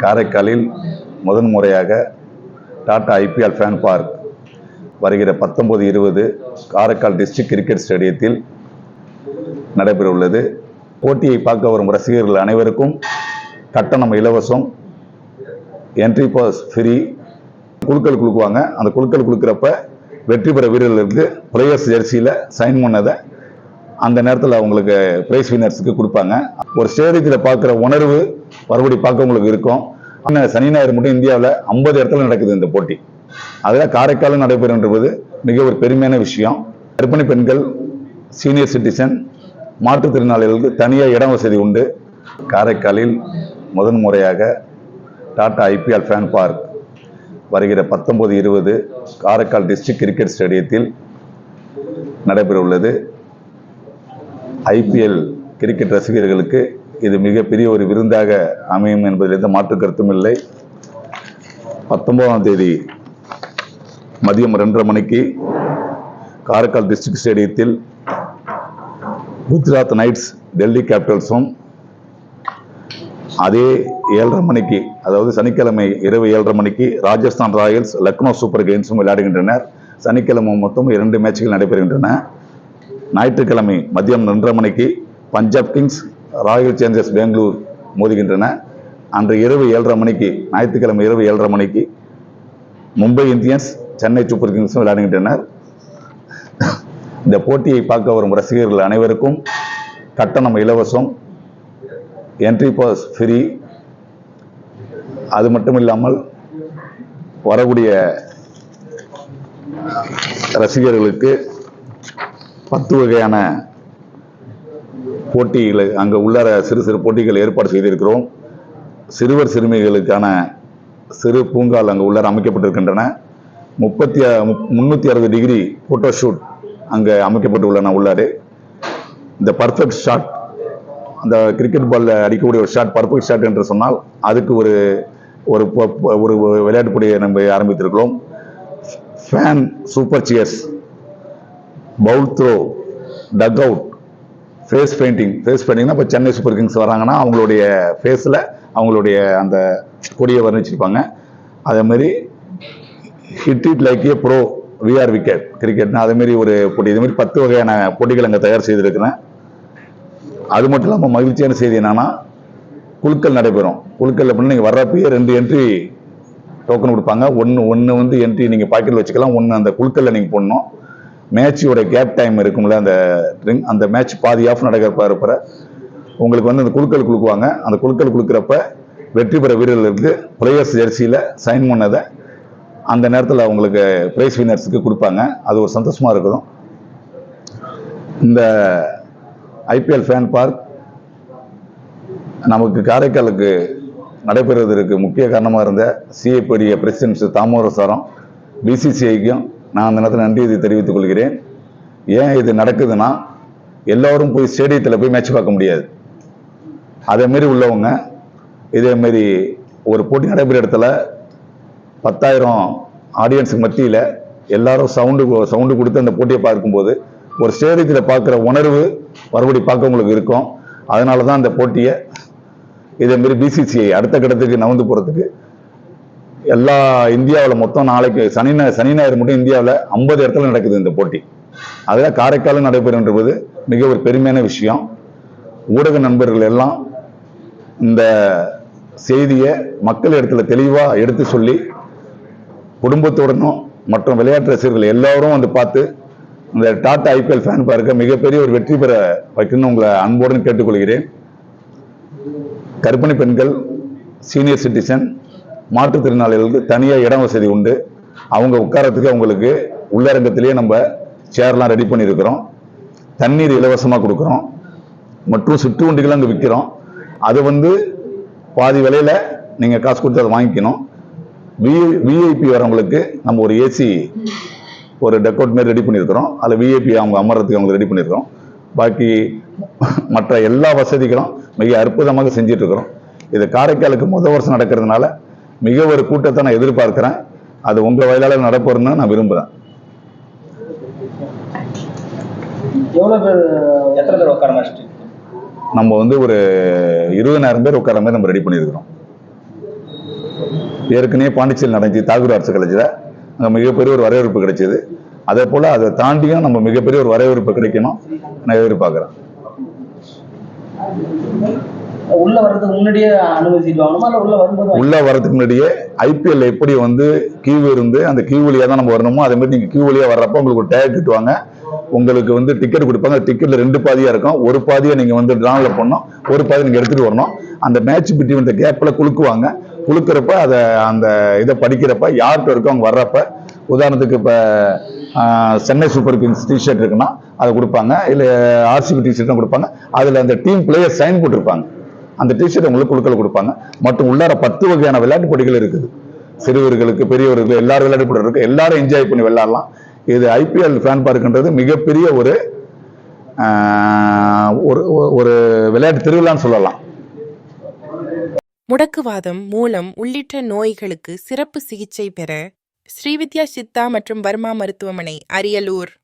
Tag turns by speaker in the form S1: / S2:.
S1: காரைக்காலில் முதன் முறையாக டாடா ஐபிஎல் ஃபேன் பார்க் வருகிற பத்தொன்பது இருபது காரைக்கால் டிஸ்ட்ரிக்ட் கிரிக்கெட் ஸ்டேடியத்தில் நடைபெறவுள்ளது. போட்டியை பார்க்க வரும் ரசிகர்கள் அனைவருக்கும் கட்டணம் இலவசம். என்ட்ரி பாஸ் ஃப்ரீ குழுக்கள் குழுக்குவாங்க அந்த குழுக்கள் குழுக்கிறப்ப வெற்றி பெற வீரர்களுக்கு பிளேயர்ஸ் ஜெர்சியில் சைன் பண்ணதை அந்த நேரத்தில் அவங்களுக்கு பிரைஸ் வினர்ஸுக்கு கொடுப்பாங்க. ஒரு ஸ்டேடியத்தில் பார்க்குற உணர்வு மறுபடி பார்க்க உங்களுக்கு இருக்கும். ஆனால் சனி ஞாயிறு மட்டும் இந்தியாவில் ஐம்பது இடத்துல நடக்குது இந்த போட்டி. அதில் காரைக்காலும் நடைபெறுன்றது மிக ஒரு பெருமையான விஷயம். கர்ப்பிணி பெண்கள் சீனியர் சிட்டிசன் மாற்றுத்திறனாளிகளுக்கு தனியாக இடம் வசதி உண்டு. காரைக்காலில் முதன் முறையாக டாடா ஐபிஎல் ஃபேன் பார்க் வருகிற பத்தொன்பது இருபது காரைக்கால் டிஸ்ட்ரிக்ட் கிரிக்கெட் ஸ்டேடியத்தில் நடைபெற உள்ளது ஐபிஎல் கிரிக்கெட் ரசிகர்களுக்கு இது மிகப்பெரிய ஒரு விருந்தாக அமையும் என்பதில் எந்த மாற்று கருத்தும் இல்லை. பத்தொன்பதாம் தேதி மதியம் ரெண்டரை மணிக்கு காரைக்கால் டிஸ்ட்ரிக்ட் ஸ்டேடியத்தில் குஜராத் நைட்ஸ் டெல்லி கேபிட்டல்ஸும் அதே ஏழரை மணிக்கு அதாவது சனிக்கிழமை இரவு ஏழரை மணிக்கு ராஜஸ்தான் ராயல்ஸ் லக்னோ சூப்பர் கிங்ஸும் விளையாடுகின்றனர். சனிக்கிழமை மொத்தம் இரண்டு மேட்சுகள் நடைபெறுகின்றன. ஞாயிற்றுக்கிழமை மதியம் ரெண்டரை மணிக்கு Punjab Kings Royal Challengers Bangalore மோதுகின்றன. அன்று இரவு ஏழரை மணிக்கு ஞாயிற்றுக்கிழமை இரவு ஏழரை மணிக்கு மும்பை இந்தியன்ஸ் சென்னை சூப்பர் கிங்ஸும் விளையாடுகின்றனர். இந்த போட்டியை பார்க்க வரும் ரசிகர்கள் அனைவருக்கும் கட்டணம் இலவசம் என்ட்ரி பாஸ் ஃப்ரீ அது மட்டும் இல்லாமல் வரக்கூடிய ரசிகர்களுக்கு பத்து வகையான போட்டிகளை அங்கே உள்ளார சிறு சிறு போட்டிகள் ஏற்பாடு செய்திருக்கிறோம். சிறுவர் சிறுமிகளுக்கான சிறு பூங்கால் அங்கே உள்ளார அமைக்கப்பட்டிருக்கின்றன. முப்பத்தி முந்நூற்றி அறுபது டிகிரி ஃபோட்டோ ஷூட் அங்கே அமைக்கப்பட்டு உள்ளன உள்ளாரு. இந்த பர்ஃபெக்ட் ஷாட் அந்த கிரிக்கெட் பாலில் அடிக்கக்கூடிய ஒரு ஷாட் பர்ஃபெக்ட் ஷாட் என்று சொன்னால் அதுக்கு ஒரு ஒரு ஒரு விளையாட்டு போட்டியை நம்ம ஆரம்பித்திருக்கிறோம். Fan super cheers bowl throw duck out face painting face பெயிண்டிங்னா இப்போ சென்னை சூப்பர் கிங்ஸ் வராங்கன்னா அவங்களுடைய ஃபேஸில் அவங்களுடைய அந்த கொடியை வர்ணிச்சிருப்பாங்க. அதே மாதிரி hit it like a bro VR wicket கிரிக்கெட்னா அதேமாரி ஒரு போட்டி. இதுமாரி பத்து வகையான போட்டிகள் அங்கே தயார் செய்திருக்கிறேன். அது மட்டும் இல்லாமல் மகிழ்ச்சியான செய்தி என்னன்னா குழுக்கள் நடைபெறும். குழுக்கள் அப்படின்னு நீங்கள் வர்றப்பயே ரெண்டு என்ட்ரி டோக்கன் கொடுப்பாங்க. ஒன்று ஒன்று வந்து என்ட்ரி நீங்கள் பாக்கெட்டில் வச்சுக்கலாம். ஒன்று அந்த குழுக்களில் நீங்கள் போடணும். மேட்சோட கேப் டைம் இருக்கும்ல அந்த ட்ரிங்க் அந்த மேட்ச் பாதி ஆஃப் நடக்கிறப்ப இருப்பற உங்களுக்கு வந்து அந்த குழுக்கள் கொடுக்குவாங்க அந்த குழுக்கள் கொடுக்குறப்ப வெற்றி பெற வீரர்களுக்கு பிளேயர்ஸ் ஜெர்சியில் சைன் பண்ணதை அந்த நேரத்தில் அவங்களுக்கு பிரைஸ் வின்னர்ஸுக்கு கொடுப்பாங்க. அது ஒரு சந்தோஷமாக இருக்கும் இந்த ஐபிஎல் ஃபேன் பார்க் நமக்கு காரைக்காலுக்கு நடைபெறுவதற்கு முக்கிய காரணமாக இருந்த சிஐபிடைய பிரசிடென்ட் தாமோதரசாரம் பிசிசிஐக்கும் நான் அந்த நேரத்தில் நன்றி தெரிவித்துக் கொள்கிறேன். ஏன் இது நடக்குதுன்னா எல்லோரும் போய் ஸ்டேடியத்தில் போய் மேட்ச் பார்க்க முடியாது. அதேமாரி உள்ளவங்க இதேமாரி ஒரு போட்டி நடைபெற இடத்துல பத்தாயிரம் ஆடியன்ஸுக்கு மத்தியில் எல்லாரும் சவுண்டு சவுண்டு கொடுத்து அந்த போட்டியை பார்க்கும்போது ஒரு ஸ்டேடியத்தில் பார்க்குற உணர்வு மறுபடி பார்க்கவங்களுக்கு இருக்கும். அதனால தான் அந்த போட்டியை இதேமாரி பிசிசிஐ அடுத்த கட்டத்துக்கு நகர்ந்து போகிறதுக்கு எல்லா இந்தியாவில் மொத்தம் நாளைக்கு சனி சனி ஞாயிறு மட்டும் இந்தியாவில் ஐம்பது இடத்துல நடக்குது இந்த போட்டி. அதில் காரைக்காலும் நடைபெறுன்றது மிக ஒரு பெருமையான விஷயம். ஊடக நண்பர்கள் எல்லாம் இந்த செய்தியை மக்கள் இடத்துல தெளிவாக எடுத்து சொல்லி குடும்பத்துடனும் மற்றும் விளையாட்டு ரசிகர்கள் எல்லாரும் வந்து பார்த்து இந்த டாடா ஐபிஎல் ஃபேன் பார்க்க மிகப்பெரிய ஒரு வெற்றி பெற வைக்கணும்னு உங்களை அன்புடன் கேட்டுக்கொள்கிறேன். கர்ப்பிணி பெண்கள் சீனியர் சிட்டிசன் மாற்றுத்திறனாளிகளுக்கு தனியாக இடம் வசதி உண்டு. அவங்க உட்காரத்துக்கு அவங்களுக்கு உள்ளரங்கத்திலேயே நம்ம சேர்லாம் ரெடி பண்ணியிருக்கிறோம். தண்ணீர் இலவசமாக கொடுக்குறோம். மற்றும் சுற்று வண்டிகள் அங்கே விற்கிறோம் அது வந்து பாதி விலையில் நீங்கள் காசு கொடுத்து அதை வாங்கிக்கணும். வி விஐபி வரவங்களுக்கு நம்ம ஒரு ஏசி ஒரு டெக்கோட் மாரி ரெடி பண்ணியிருக்கிறோம். அதில் விஐபி அவங்க அமர்றதுக்கு அவங்க ரெடி பண்ணியிருக்கிறோம். பாக்கி மற்ற எல்லா வசதிகளும் மிக அற்புதமாக செஞ்சிட்ருக்கிறோம் இது காரைக்காலுக்கு முதல் வருஷம் நடக்கிறதுனால மிக ஒரு கூட்டத்தை நான் எதிர்பார்க்கிறேன். அது உங்கள் வயலால் நடப்போறதுன்னு நான்
S2: மாதிரி
S1: நம்ம வந்து ஒரு இருபதாயிரம் பேர் உட்கார மாதிரி நம்ம ரெடி பண்ணியிருக்கிறோம். ஏற்கனவே பாண்டிச்சேரி நடந்துச்சு தாகூர் அரசு காலேஜில் அங்கே மிகப்பெரிய ஒரு வரவேற்பு கிடைச்சது. அதே போல் அதை தாண்டியும் நம்ம மிகப்பெரிய ஒரு வரவேற்பு கிடைக்கணும் நான் எதிர்பார்க்குறேன்.
S2: உள்ள வர்றதுக்கு முன்னாடியே அனுமதி சீட் வாங்கணுமா இல்ல உள்ள வரும்போது
S1: உள்ள வரதுக்கு முன்னாடியே ஐபிஎல் எப்படி வந்து கியூ இருந்து அந்த கியூ வழியா தான் நம்ம வரணுமோ அதே மாதிரி நீங்க கியூ வழியா வர்றப்ப உங்களுக்கு ஒரு டேக் கிட்டுவாங்க. உங்களுக்கு வந்து டிக்கெட் கொடுப்பாங்க. டிக்கெட்ல ரெண்டு பாதியா இருக்கும். ஒரு பாதியை நீங்க வந்து டிரான்ல பண்ணணும். ஒரு பாதி நீங்க எடுத்துட்டு வரணும். அந்த மேட்ச் பிட்வீன் இந்த கேப்ல குலுக்குவாங்க. குலுக்குறப்ப அதை அந்த இதை படிக்கிறப்ப யார்கிட்ட இருக்கோ அவங்க வர்றப்ப உதாரணத்துக்கு இப்போ சென்னை சூப்பர் கிங்ஸ் டிஷர்ட் இருக்குன்னா அதை கொடுப்பாங்க. இல்லை ஆர்சிபி டிஷர்ட்டும் கொடுப்பாங்க. அதில் அந்த டீம் பிளேயர் சைன் போட்டிருப்பாங்க. அந்த டிஷர்ட் உங்களுக்கு குழுக்கள் கொடுப்பாங்க. மற்றும் உள்ளார பத்து வகையான விளையாட்டு போட்டிகள் இருக்குது. சிறுவர்களுக்கு பெரியவர்களுக்கு எல்லாரும் விளையாட்டு போட்டி இருக்கு. எல்லாரும் என்ஜாய் பண்ணி விளையாடலாம். இது ஐபிஎல் ஃபேன் பார்க்குன்றது மிகப்பெரிய ஒரு ஆஹ், ஒரு ஒரு விளையாட்டு திருவிழான்னு சொல்லலாம்.
S3: முடக்குவாதம் மூலம் உள்ளிட்ட நோய்களுக்கு சிறப்பு சிகிச்சை பெற ஸ்ரீவித்யா சித்தா மற்றும் வர்மா மருத்துவமனை அரியலூர்.